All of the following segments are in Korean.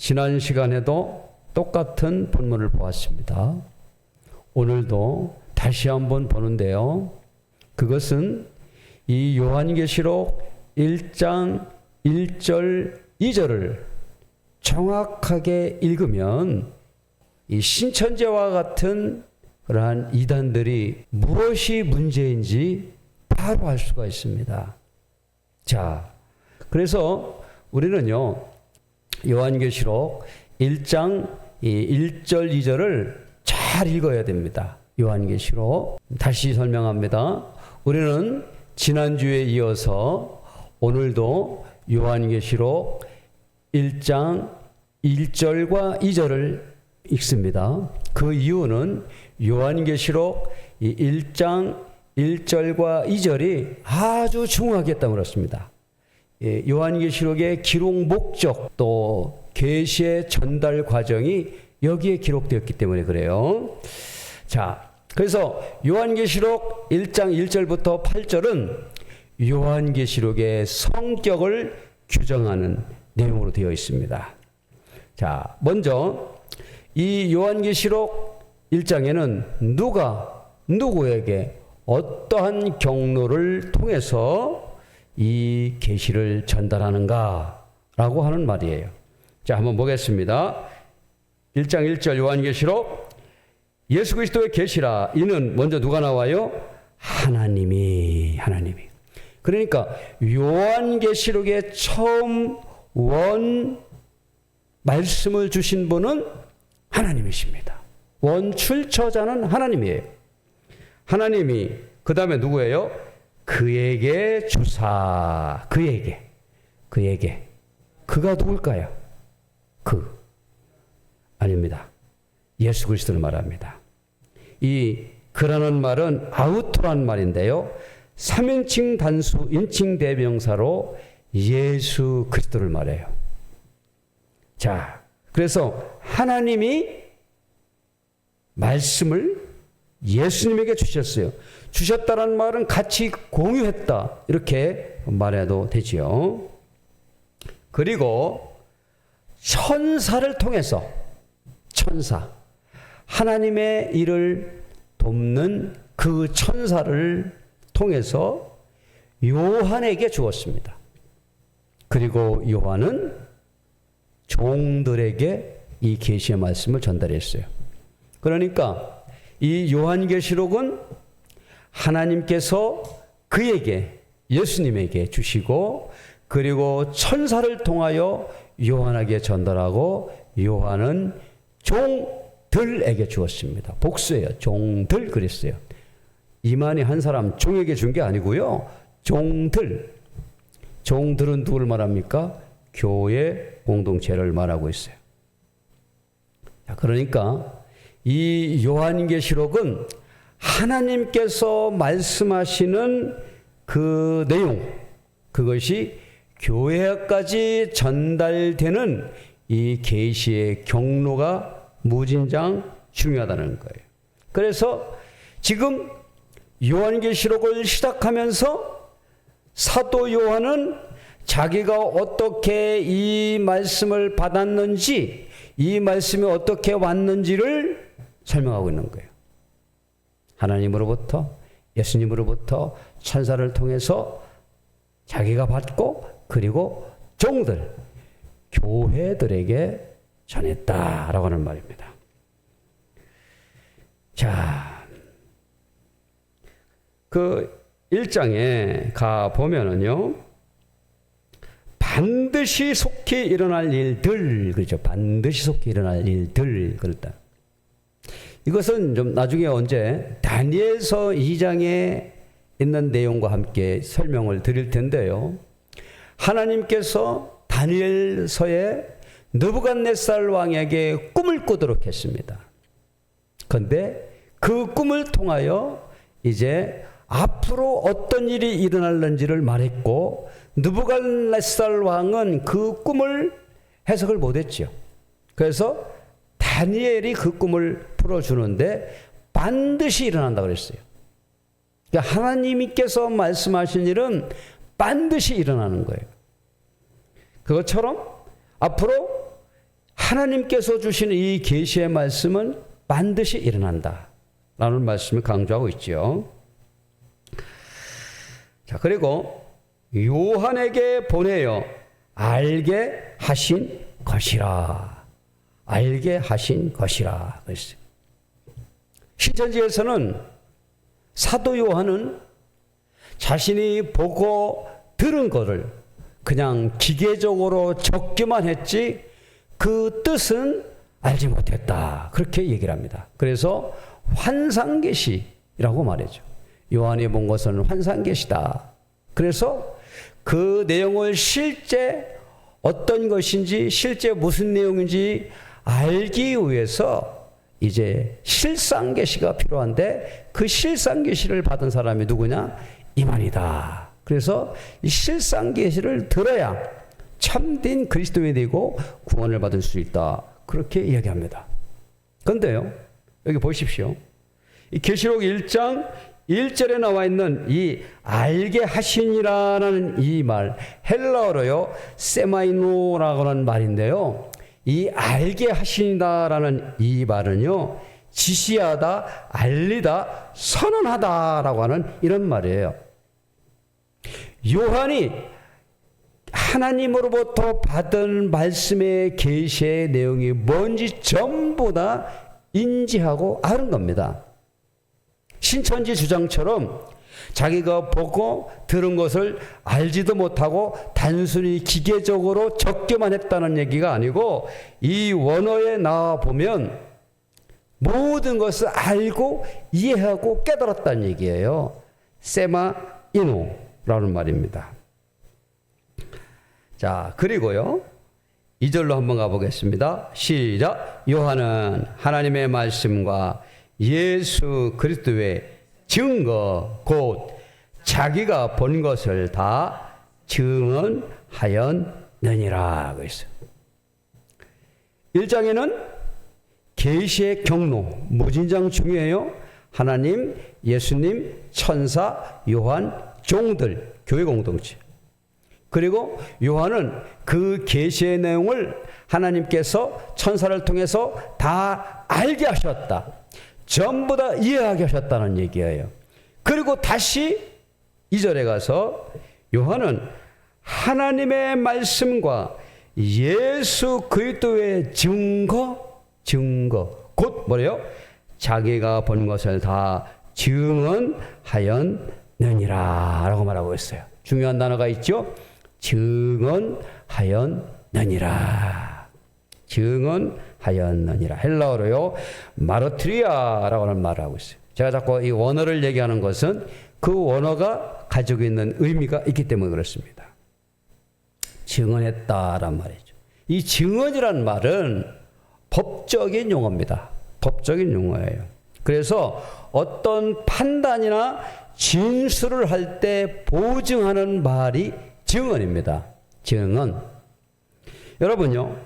지난 시간에도 똑같은 본문을 보았습니다. 오늘도 다시 한번 보는데요. 그것은 이 요한계시록 1장 1절 2절을 정확하게 읽으면 이 신천지와 같은 그러한 이단들이 무엇이 문제인지 바로 알 수가 있습니다. 자, 그래서 우리는요, 요한계시록 1장 1절, 2절을 잘 읽어야 됩니다. 요한계시록. 다시 설명합니다. 우리는 지난주에 이어서 오늘도 요한계시록 1장 1절과 2절을 읽습니다. 그 이유는 요한계시록 1장 1절과 2절이 아주 때문에 그렇습니다. 예, 요한계시록의 기록 목적 또 계시의 전달 과정이 여기에 기록되었기 때문에 그래요. 자, 그래서 요한계시록 1장 1절부터 8절은 요한계시록의 성격을 규정하는 내용으로 되어 있습니다. 자, 먼저 이 요한계시록 1장에는 누가 누구에게 어떠한 경로를 통해서 이 계시를 전달하는가라고 하는 말이에요. 자, 한번 보겠습니다. 1장 1절 요한계시록 예수 그리스도의 계시라 이는 먼저 누가 나와요? 하나님이 하나님이. 그러니까 요한계시록의 처음 원 말씀을 주신 분은 하나님이십니다. 원 출처자는 하나님이에요. 하나님이 그 다음에 누구예요? 그에게 주사 그에게 그에게 그가 누굴까요? 그 아닙니다. 예수 그리스도를 말합니다. 이 그라는 말은 아우토란 말인데요. 3인칭 단수 인칭 대명사로 예수 그리스도를 말해요. 자, 그래서 하나님이 말씀을 예수님에게 주셨어요. 주셨다는 말은 같이 공유했다. 이렇게 말해도 되지요. 그리고 천사를 통해서 천사 하나님의 일을 돕는 그 천사를 통해서 요한에게 주었습니다. 그리고 요한은 종들에게 이 계시의 말씀을 전달했어요. 그러니까 이 요한계시록은 하나님께서 그에게 예수님에게 주시고 그리고 천사를 통하여 요한에게 전달하고 요한은 종들에게 주었습니다. 복수예요. 종들 그랬어요. 이만희 한 사람 종에게 준 게 아니고요. 종들. 종들은 누구를 말합니까? 교회 공동체를 말하고 있어요. 그러니까 이 요한계시록은 하나님께서 말씀하시는 그 내용, 그것이 교회까지 전달되는 이 계시의 경로가 무진장 중요하다는 거예요. 그래서 지금 요한계시록을 시작하면서 사도 요한은 자기가 어떻게 이 말씀을 받았는지, 이 말씀이 어떻게 왔는지를 설명하고 있는 거예요. 하나님으로부터, 예수님으로부터 천사를 통해서 자기가 받고, 그리고 종들, 교회들에게 전했다라고 하는 말입니다. 자, 그 1장에 가 보면은요, 반드시 속히 일어날 일들, 그렇죠. 반드시 속히 일어날 일들, 그렇다. 이것은 좀 나중에 언제 다니엘서 2장에 있는 내용과 함께 설명을 드릴 텐데요. 하나님께서 다니엘서에 느부갓네살 왕에게 꿈을 꾸도록 했습니다. 그런데 그 꿈을 통하여 이제 앞으로 어떤 일이 일어날는지를 말했고 느부갓네살 왕은 그 꿈을 해석을 못했죠. 그래서 다니엘이 그 꿈을 풀어주는데 반드시 일어난다 그랬어요. 그러니까 하나님께서 말씀하신 일은 반드시 일어나는 거예요. 그것처럼 앞으로 하나님께서 주신 이 계시의 말씀은 반드시 일어난다. 라는 말씀을 강조하고 있죠. 자, 그리고 요한에게 보내어 알게 하신 것이라. 알게 하신 것이라. 그랬어요. 신천지에서는 사도 요한은 자신이 보고 들은 것을 그냥 기계적으로 적기만 했지 그 뜻은 알지 못했다. 그렇게 얘기를 합니다. 그래서 환상계시라고 말하죠. 요한이 본 것은 환상계시다. 그래서 그 내용을 실제 어떤 것인지 실제 무슨 내용인지 알기 위해서 이제 실상 계시가 필요한데 그 실상 계시를 받은 사람이 누구냐? 이만이다. 그래서 이 실상 계시를 들어야 참된 그리스도인이 되고 구원을 받을 수 있다. 그렇게 이야기합니다. 그런데요, 여기 보십시오. 이 계시록 1장 1절에 나와 있는 이 알게 하시니라는 이 말, 헬라어로요, 세마이노라고 하는 말인데요. 이 알게 하시니다라는 이 말은요, 지시하다, 알리다, 선언하다라고 하는 이런 말이에요. 요한이 하나님으로부터 받은 말씀의 계시의 내용이 뭔지 전부 다 인지하고 아는 겁니다. 신천지 주장처럼 자기가 보고 들은 것을 알지도 못하고 단순히 기계적으로 적게만 했다는 얘기가 아니고 이 원어에 나와 보면 모든 것을 알고 이해하고 깨달았다는 얘기예요. 세마 이노라는 말입니다. 자, 그리고요. 2절로 한번 가보겠습니다. 시작. 요한은 하나님의 말씀과 예수 그리스도의 증거 곧 자기가 본 것을 다 증언하였느니라 그랬어요. 1장에는 계시의 경로 무진장 중요해요. 하나님, 예수님, 천사, 요한, 종들, 교회 공동체. 그리고 요한은 그 계시의 내용을 하나님께서 천사를 통해서 다 알게 하셨다. 전부 다 이해하게 하셨다는 얘기예요. 그리고 다시 이절에 가서 요한은 하나님의 말씀과 예수 그리스도의 증거 증거 곧 뭐래요? 자기가 본 것을 다 증언하였느니라 라고 말하고 있어요. 중요한 단어가 있죠. 증언하였느니라. 증언 하였느니라. 헬라어로요. 마르트리아라고 하는 말을 하고 있어요. 제가 자꾸 이 원어를 얘기하는 것은 그 원어가 가지고 있는 의미가 있기 때문에 그렇습니다. 증언했다란 말이죠. 이 증언이란 말은 법적인 용어입니다. 법적인 용어예요. 그래서 어떤 판단이나 진술을 할 때 보증하는 말이 증언입니다. 증언. 여러분요,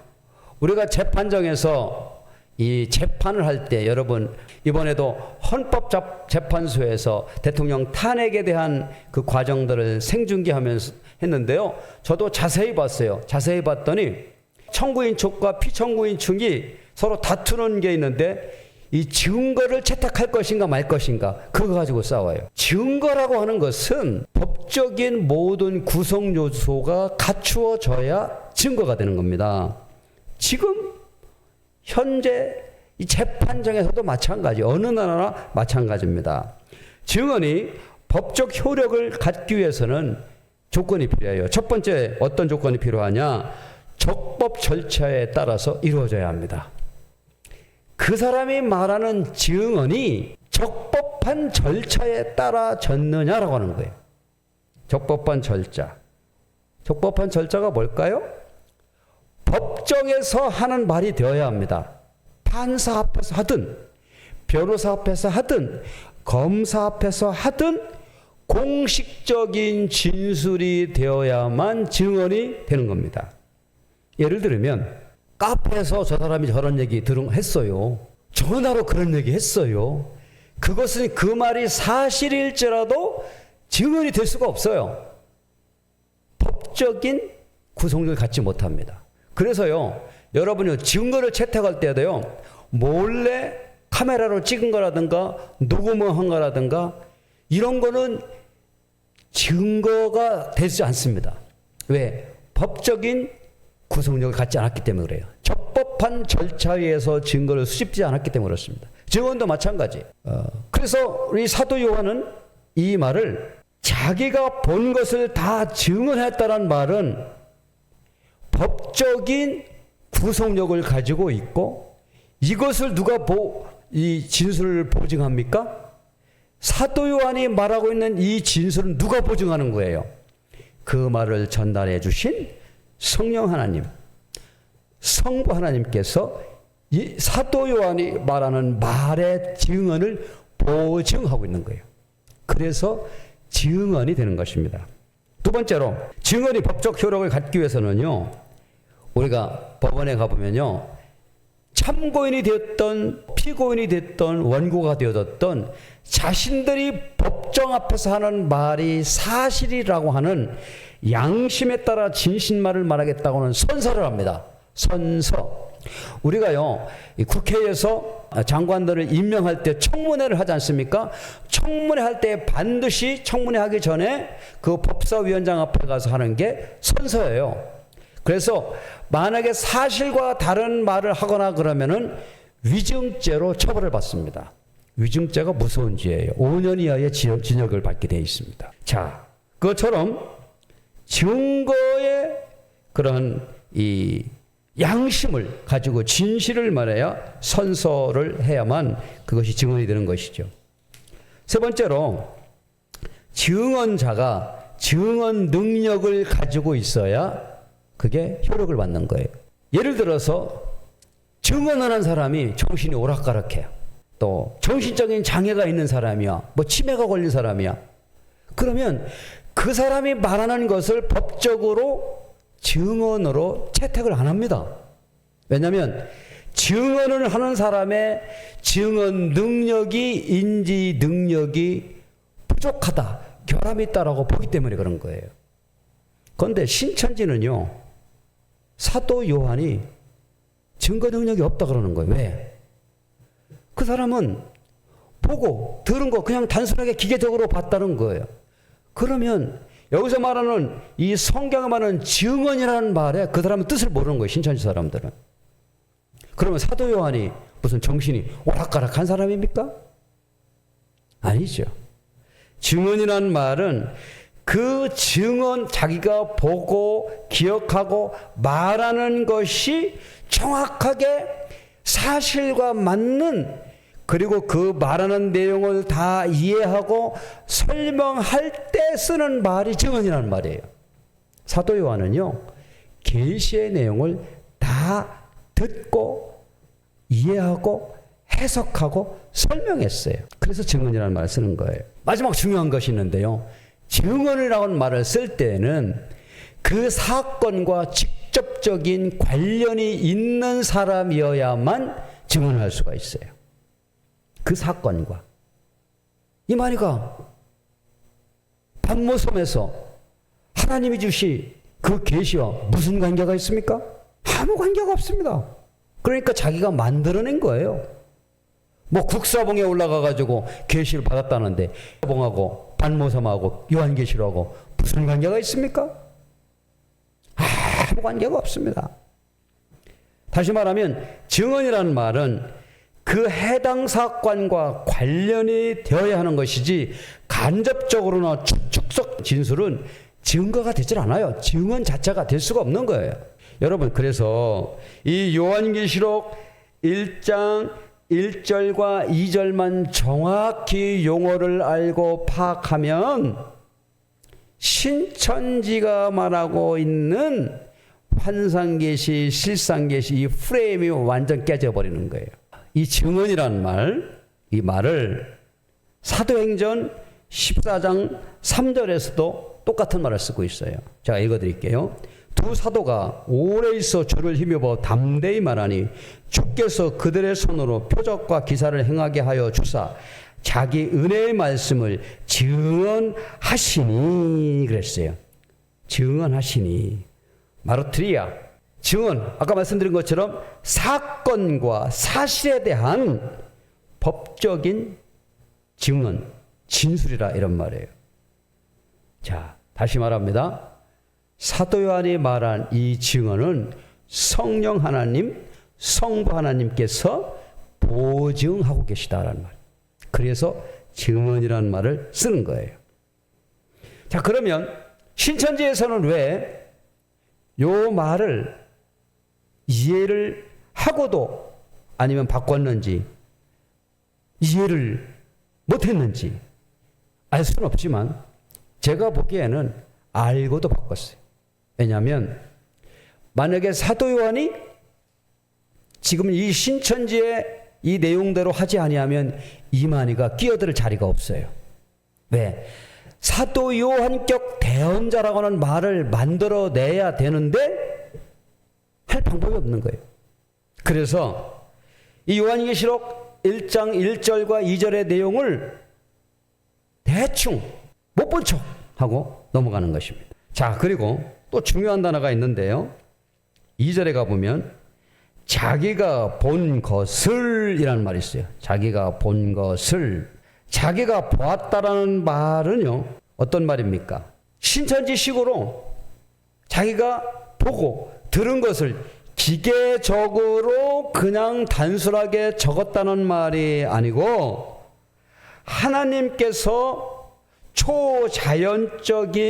우리가 재판정에서 이 재판을 할 때 여러분 이번에도 헌법 재판소에서 대통령 탄핵에 대한 그 과정들을 생중계하면서 했는데요. 저도 자세히 봤어요. 자세히 봤더니 청구인 측과 피청구인 측이 서로 다투는 게 있는데 이 증거를 채택할 것인가 말 것인가 그거 가지고 싸워요. 증거라고 하는 것은 법적인 모든 구성 요소가 갖추어져야 증거가 되는 겁니다. 지금 현재 이 재판정에서도 마찬가지 어느 나라나 마찬가지입니다. 증언이 법적 효력을 갖기 위해서는 조건이 필요해요. 첫 번째 어떤 조건이 필요하냐? 적법 절차에 따라서 이루어져야 합니다. 그 사람이 말하는 증언이 적법한 절차에 따라 졌느냐라고 하는 거예요. 적법한 절차. 적법한 절차가 뭘까요? 법정에서 하는 말이 되어야 합니다. 판사 앞에서 하든, 변호사 앞에서 하든, 검사 앞에서 하든, 공식적인 진술이 되어야만 증언이 되는 겁니다. 예를 들면, 카페에서 저 사람이 저런 얘기 들은 했어요. 전화로 그런 얘기 했어요. 그것은 그 말이 사실일지라도 증언이 될 수가 없어요. 법적인 구성력을 갖지 못합니다. 그래서요, 여러분이 증거를 채택할 때도요, 몰래 카메라로 찍은 거라든가, 녹음을 한 거라든가, 이런 거는 증거가 되지 않습니다. 왜? 법적인 구속력을 갖지 않았기 때문에 그래요. 적법한 절차에 의해서 증거를 수집지 않았기 때문에 그렇습니다. 증언도 마찬가지. 어, 그래서 우리 사도 요한은 이 말을 자기가 본 것을 다 증언했다는 말은 법적인 구속력을 가지고 있고 이것을 누가 보, 이 진술을 보증합니까? 사도 요한이 말하고 있는 이 진술은 누가 보증하는 거예요? 그 말을 전달해 주신 성령 하나님, 성부 하나님께서 이 사도 요한이 말하는 말의 증언을 보증하고 있는 거예요. 그래서 증언이 되는 것입니다. 두 번째로 증언이 법적 효력을 갖기 위해서는요. 우리가 법원에 가보면요. 참고인이 되었던 피고인이 됐던 원고가 되어졌던 자신들이 법정 앞에서 하는 말이 사실이라고 하는 양심에 따라 진실말을 말하겠다고는 선서를 합니다. 선서. 우리가요, 이 국회에서 장관들을 임명할 때 청문회를 하지 않습니까? 청문회 할 때 반드시 청문회 하기 전에 그 법사위원장 앞에 가서 하는 게 선서예요. 그래서 만약에 사실과 다른 말을 하거나 그러면은 위증죄로 처벌을 받습니다. 위증죄가 무서운 죄예요. 5년 이하의 징역을 받게 되어 있습니다. 자, 그것처럼 증거의 그런 이 양심을 가지고 진실을 말해야 선서를 해야만 그것이 증언이 되는 것이죠. 세 번째로 증언자가 증언 능력을 가지고 있어야 그게 효력을 받는 거예요. 예를 들어서 증언을 한 사람이 정신이 오락가락해요. 또 정신적인 장애가 있는 사람이야. 뭐 치매가 걸린 사람이야. 그러면 그 사람이 말하는 것을 법적으로 증언으로 채택을 안 합니다. 왜냐하면 증언을 하는 사람의 증언 능력이 인지 능력이 부족하다, 결함이 있다라고 보기 때문에 그런 거예요. 그런데 신천지는요, 사도 요한이 증거 능력이 없다 그러는 거예요. 왜? 그 사람은 보고 들은 거 그냥 단순하게 기계적으로 봤다는 거예요. 그러면 여기서 말하는 이 성경에 말하는 증언이라는 말에 그 사람은 뜻을 모르는 거예요. 신천지 사람들은. 그러면 사도 요한이 무슨 정신이 오락가락한 사람입니까? 아니죠. 증언이라는 말은 그 증언 자기가 보고 기억하고 말하는 것이 정확하게 사실과 맞는 그리고 그 말하는 내용을 다 이해하고 설명할 때 쓰는 말이 증언이라는 말이에요. 사도 요한은요. 계시의 내용을 다 듣고 이해하고 해석하고 설명했어요. 그래서 증언이라는 말을 쓰는 거예요. 마지막 중요한 것이 있는데요. 증언이라는 말을 쓸 때는 그 사건과 직접적인 관련이 있는 사람이어야만 증언을 할 수가 있어요. 그 사건과. 이 말이가 반모섬에서 하나님이 주시 그 계시와 무슨 관계가 있습니까? 아무 관계가 없습니다. 그러니까 자기가 만들어낸 거예요. 뭐 국사봉에 올라가 가지고 계시를 받았다는데 봉하고 반모섬하고 요한계시록하고 무슨 관계가 있습니까? 아무 관계가 없습니다. 다시 말하면 증언이라는 말은 그 해당 사건과 관련이 되어야 하는 것이지 간접적으로나 축축적 진술은 증거가 되질 않아요. 증언 자체가 될 수가 없는 거예요. 여러분 그래서 이 요한계시록 1장 1절과 2절만 정확히 용어를 알고 파악하면 신천지가 말하고 있는 환상계시, 실상계시 이 프레임이 완전 깨져버리는 거예요. 이 증언이라는 말, 이 말을 사도행전 14장 3절에서도 똑같은 말을 쓰고 있어요. 제가 읽어드릴게요. 두 사도가 오래 있어 주를 힘입어 담대히 말하니 주께서 그들의 손으로 표적과 기사를 행하게 하여 주사 자기 은혜의 말씀을 증언하시니 그랬어요. 증언하시니 마르트리아 증언, 아까 말씀드린 것처럼 사건과 사실에 대한 법적인 증언, 진술이라 이런 말이에요. 자, 다시 말합니다. 사도 요한이 말한 이 증언은 성령 하나님, 성부 하나님께서 보증하고 계시다라는 말. 그래서 증언이라는 말을 쓰는 거예요. 자, 그러면 신천지에서는 왜 요 말을 이해를 하고도 아니면 바꿨는지 이해를 못했는지 알 수는 없지만 제가 보기에는 알고도 바꿨어요. 왜냐하면 만약에 사도 요한이 지금 이 신천지의 이 내용대로 하지 아니하면 이만희가 끼어들 자리가 없어요. 왜? 사도 요한격 대언자라고 하는 말을 만들어내야 되는데 할 방법이 없는 거예요. 그래서 이 요한계시록 1장 1절과 2절의 내용을 대충 못 본 척 하고 넘어가는 것입니다. 자, 그리고 또 중요한 단어가 있는데요. 2절에 가보면 자기가 본 것을 이라는 말이 있어요. 자기가 본 것을 자기가 보았다라는 말은요. 어떤 말입니까? 신천지식으로 자기가 보고 들은 것을 기계적으로 그냥 단순하게 적었다는 말이 아니고 하나님께서 초자연적인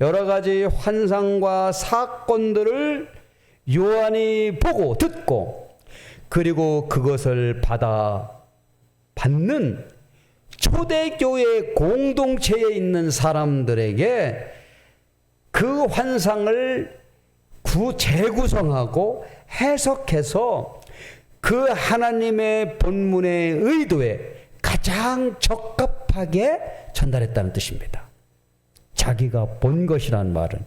여러 가지 환상과 사건들을 요한이 보고 듣고 그리고 그것을 받아 받는 초대교회 공동체에 있는 사람들에게 그 환상을 구 재구성하고 해석해서 그 하나님의 본문의 의도에 가장 적합 하게 전달했다는 뜻입니다. 자기가 본 것이란 말은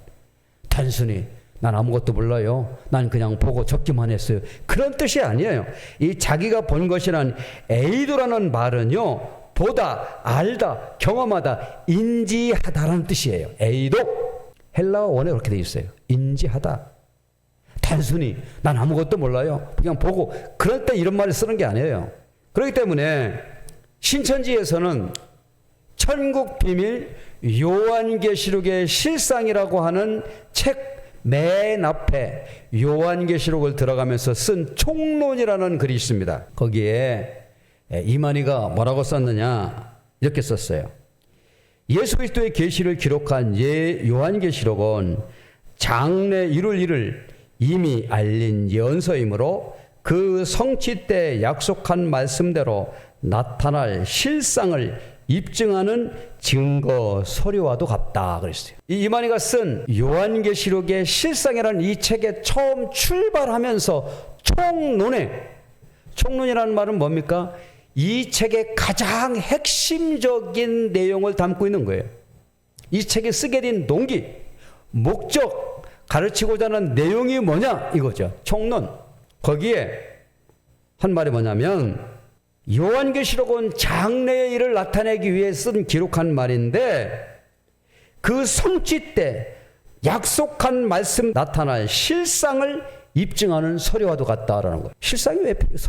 단순히 난 아무것도 몰라요. 난 그냥 보고 적기만 했어요. 그런 뜻이 아니에요. 이 자기가 본 것이란 에이도라는 말은요. 보다, 알다, 경험하다, 인지하다라는 뜻이에요. 에이도. 헬라어 원에 그렇게 돼 있어요. 인지하다. 단순히 난 아무것도 몰라요. 그냥 보고 그럴 때 이런 말을 쓰는 게 아니에요. 그렇기 때문에 신천지에서는 천국 비밀 요한계시록의 실상이라고 하는 책 맨 앞에 요한계시록을 들어가면서 쓴 총론이라는 글이 있습니다. 거기에 이만희가 뭐라고 썼느냐 이렇게 썼어요. 예수 그리스도의 계시를 기록한 예 요한계시록은 장래 이룰 일을 이미 알린 연서이므로 그 성취 때 약속한 말씀대로 나타날 실상을 입증하는 증거 서류와도 같다 그랬어요. 이 이만희가 쓴 요한계시록의 실상이라는 이 책에 처음 출발하면서 총론에 총론이라는 말은 뭡니까? 이 책의 가장 핵심적인 내용을 담고 있는 거예요. 이 책에 쓰게 된 동기, 목적, 가르치고자 하는 내용이 뭐냐 이거죠. 총론. 거기에 한 말이 뭐냐면 요한계시록은 장래의 일을 나타내기 위해 쓴 기록한 말인데 그 성취 때 약속한 말씀 나타날 실상을 입증하는 서류와도 같다라는 거예요. 실상이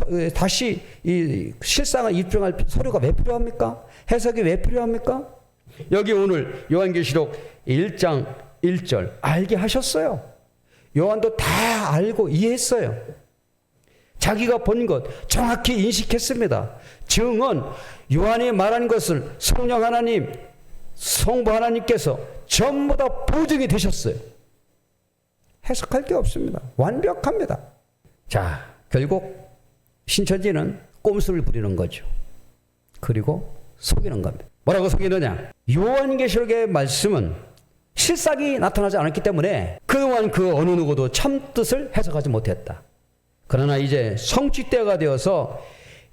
왜 다시 이 실상을 입증할 서류가 왜 필요합니까? 해석이 왜 필요합니까? 여기 오늘 요한계시록 1장 1절 알게 하셨어요. 요한도 다 알고 이해했어요. 자기가 본 것 정확히 인식했습니다. 증언 요한이 말한 것을 성령 하나님, 성부 하나님께서 전부 다 보증이 되셨어요. 해석할 게 없습니다. 완벽합니다. 자, 결국 신천지는 꼼수를 부리는 거죠. 그리고 속이는 겁니다. 뭐라고 속이느냐? 요한계시록의 말씀은 실상이 나타나지 않았기 때문에 그동안 그 어느 누구도 참 뜻을 해석하지 못했다. 그러나 이제 성취 때가 되어서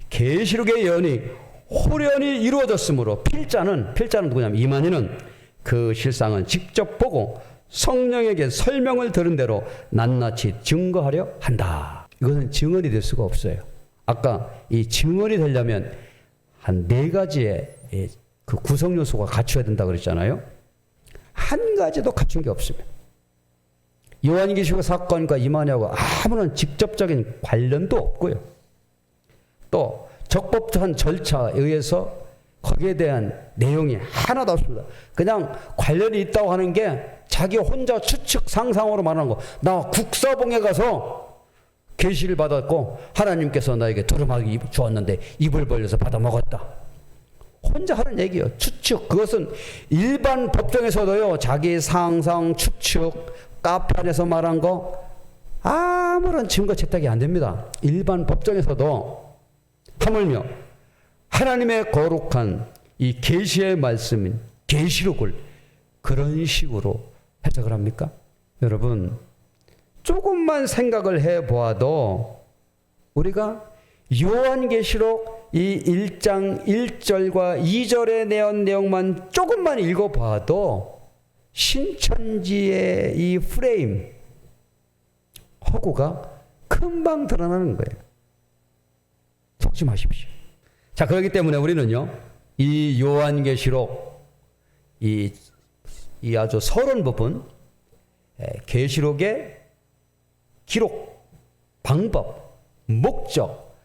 계시록의 예언이 호련히 이루어졌으므로 필자는 필자는 누구냐면 이만희는 그 실상은 직접 보고 성령에게 설명을 들은 대로 낱낱이 증거하려 한다. 이것은 증언이 될 수가 없어요. 아까 이 증언이 되려면 한 네 가지의 그 구성 요소가 갖춰야 된다 그랬잖아요. 한 가지도 갖춘 게 없습니다. 요한계시록 사건과 이만희하고 아무런 직접적인 관련도 없고요. 또 적법한 절차에 의해서 거기에 대한 내용이 하나도 없습니다. 그냥 관련이 있다고 하는 게 자기 혼자 추측 상상으로 말하는 거. 나 국사봉에 가서 계시를 받았고 하나님께서 나에게 두루마기 주었는데 입을 벌려서 받아 먹었다. 혼자 하는 얘기예요. 추측. 그것은 일반 법정에서도요. 자기 상상, 추측, 카페 안에서 말한 거 아무런 증거 채택이 안 됩니다. 일반 법정에서도 하물며 하나님의 거룩한 이 계시의 말씀인 계시록을 그런 식으로 해석을 합니까? 여러분 조금만 생각을 해 보아도 우리가 요한계시록 이 1장 1절과 2절에 내온 내용만 조금만 읽어 봐도 신천지의 이 프레임 허구가 금방 드러나는 거예요. 속지 마십시오. 자, 그렇기 때문에 우리는요, 이 요한계시록, 이, 이 아주 서론 부분, 계시록의 기록, 방법, 목적,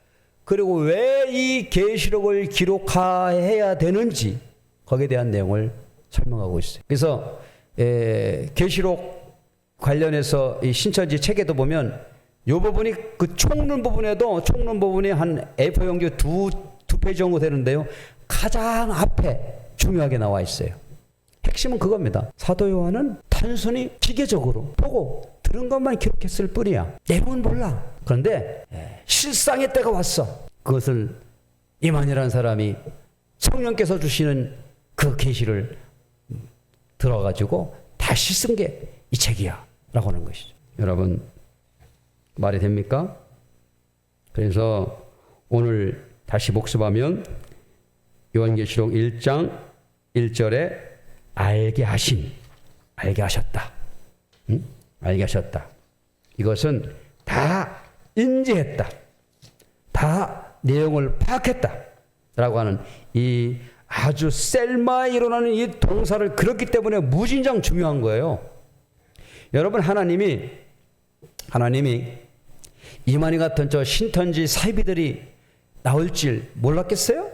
그리고 왜 이 계시록을 기록해야 되는지 거기에 대한 내용을 설명하고 있어요. 그래서 계시록 관련해서 이 신천지 책에도 보면 이 부분이 그 총론 부분에도 총론 부분이 한 A4 용지 두, 두 페이지 정도 되는데요. 가장 앞에 중요하게 나와 있어요. 핵심은 그겁니다. 사도 요한은 단순히 기계적으로 보고 들은 것만 기록했을 뿐이야. 내용은 몰라. 그런데 실상의 때가 왔어. 그것을 이만이라는 사람이 성령께서 주시는 그 계시를 들어가지고 다시 쓴 게 이 책이야. 라고 하는 것이죠. 여러분, 말이 됩니까? 그래서 오늘 다시 복습하면 요한계시록 1장 1절에 알게 하신, 알게 하셨다. 응? 알게 하셨다. 이것은 다 인지했다. 다 내용을 파악했다. 라고 하는 이 아주 셀마에 일어나는 이 동사를 그렇기 때문에 무진장 중요한 거예요. 여러분 하나님이 하나님이 이만희 같은 저 신천지 사이비들이 나올 줄 몰랐겠어요?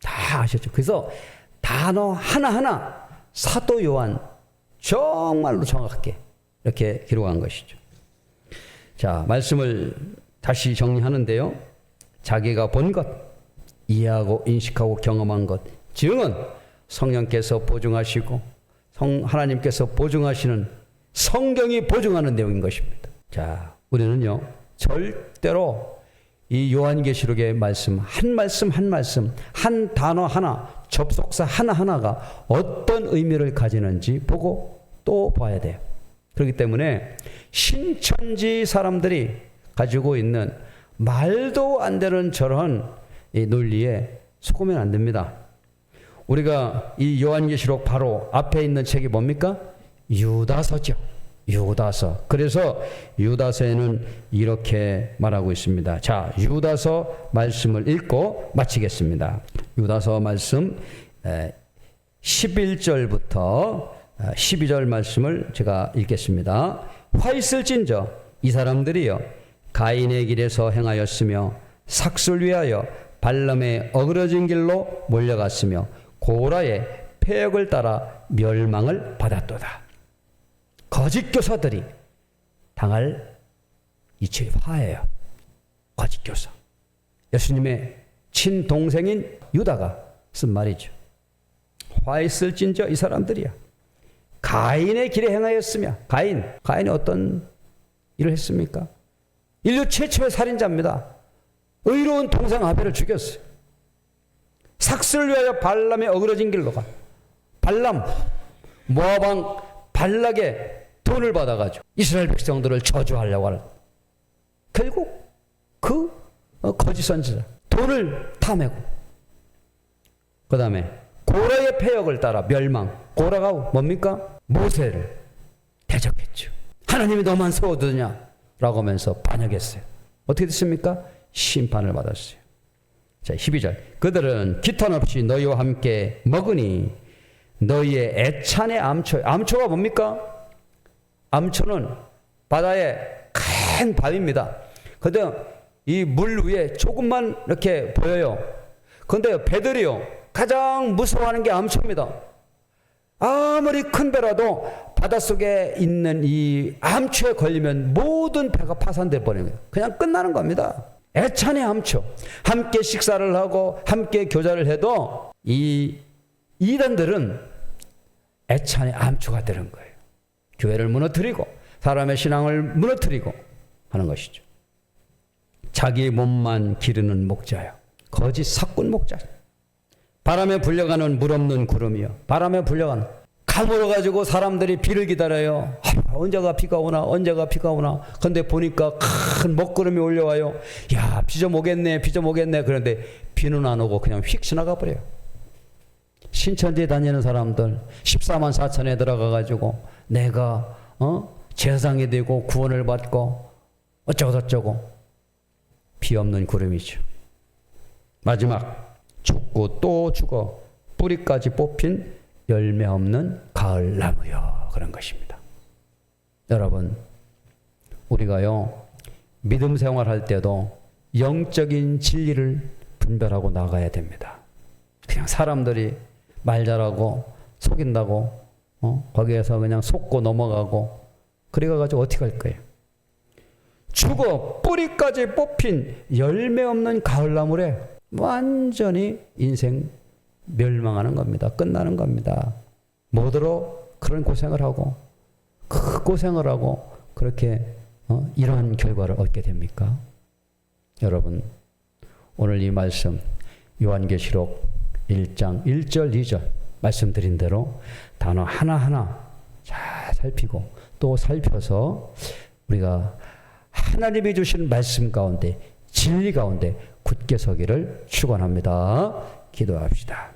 다 아셨죠. 그래서 단어 하나하나 사도 요한 정말로 정확하게 이렇게 기록한 것이죠. 자, 말씀을 다시 정리하는데요. 자기가 본 것, 이해하고 인식하고 경험한 것, 증은 성령께서 보증하시고 성 하나님께서 보증하시는 성경이 보증하는 내용인 것입니다. 자, 우리는요, 절대로 이 요한계시록의 말씀, 한 말씀 한 말씀, 한 단어 하나, 접속사 하나하나가 어떤 의미를 가지는지 보고 또 봐야 돼요. 그렇기 때문에 신천지 사람들이 가지고 있는 말도 안 되는 저런 논리에 속으면 안 됩니다. 우리가 이 요한계시록 바로 앞에 있는 책이 뭡니까? 유다서죠. 유다서. 그래서 유다서에는 이렇게 말하고 있습니다. 자, 유다서 말씀을 읽고 마치겠습니다. 유다서 말씀 11절부터 12절 말씀을 제가 읽겠습니다. 화 있을진저 이 사람들이요 가인의 길에서 행하였으며 삭술 위하여 발람의 어그러진 길로 몰려갔으며 고라의 폐역을 따라 멸망을 받았도다. 거짓 교사들이 당할 이치의 화예요. 거짓 교사. 예수님의 친동생인 유다가 쓴 말이죠. 화 있을진저 이 사람들이야. 가인의 길에 행하였으며 가인, 가인이 어떤 일을 했습니까? 인류 최초의 살인자입니다. 의로운 동생 아벨을 죽였어요. 삭스를 위하여 발람의 어그러진 길로 가. 발람, 모아방 발락의 돈을 받아가지고 이스라엘 백성들을 저주하려고 하는. 결국 그 어, 거짓 선지자 돈을 탐내고 그 다음에 고라의 폐역을 따라 멸망. 고라가 뭡니까? 모세를 대적했죠. 하나님이 너만 세워두냐? 라고 하면서 반역했어요. 어떻게 됐습니까? 심판을 받았어요. 자, 12절. 그들은 기탄 없이 너희와 함께 먹으니 너희의 애찬의 암초, 암초가 뭡니까? 암초는 바다에 큰 바위입니다. 근데 이 물 위에 조금만 이렇게 보여요. 근데 배들이요 가장 무서워하는 게 암초입니다. 아무리 큰 배라도 바닷속에 있는 이 암초에 걸리면 모든 배가 파산돼 거예요. 그냥 끝나는 겁니다. 애찬의 암초. 함께 식사를 하고 함께 교제를 해도 이 이단들은 애찬의 암초가 되는 거예요. 교회를 무너뜨리고 사람의 신앙을 무너뜨리고 하는 것이죠. 자기 몸만 기르는 목자요. 거짓 사꾼 목자. 바람에 불려가는 물 없는 구름이요. 바람에 불려가는 가물어 가지고 사람들이 비를 기다려요. 아, 언제가 비가 오나 언제가 비가 오나. 근데 보니까 큰 먹구름이 올려와요. 야, 비 좀 오겠네. 비 좀 오겠네. 그런데 비는 안 오고 그냥 휙 지나가 버려요. 신천지에 다니는 사람들 14만 4천에 들어가 가지고 내가 어? 재상이 되고 구원을 받고 어쩌고 저쩌고 비 없는 구름이죠. 마지막 죽고 또 죽어 뿌리까지 뽑힌 열매 없는 가을 나무요 그런 것입니다. 여러분 우리가요 믿음 생활할 때도 영적인 진리를 분별하고 나가야 됩니다. 그냥 사람들이 말 잘하고 속인다고 어? 거기에서 그냥 속고 넘어가고 그래가지고 어떻게 할 거예요? 죽어 뿌리까지 뽑힌 열매 없는 가을나물에 완전히 인생 멸망하는 겁니다. 끝나는 겁니다. 뭐더러 그런 고생을 하고 그 고생을 하고 그렇게 어? 이러한 결과를 얻게 됩니까? 여러분 오늘 이 말씀 요한계시록 1장 1절 2절 말씀드린 대로 단어 하나하나 잘 살피고 또 살펴서 우리가 하나님이 주신 말씀 가운데 진리 가운데 굳게 서기를 축원합니다. 기도합시다.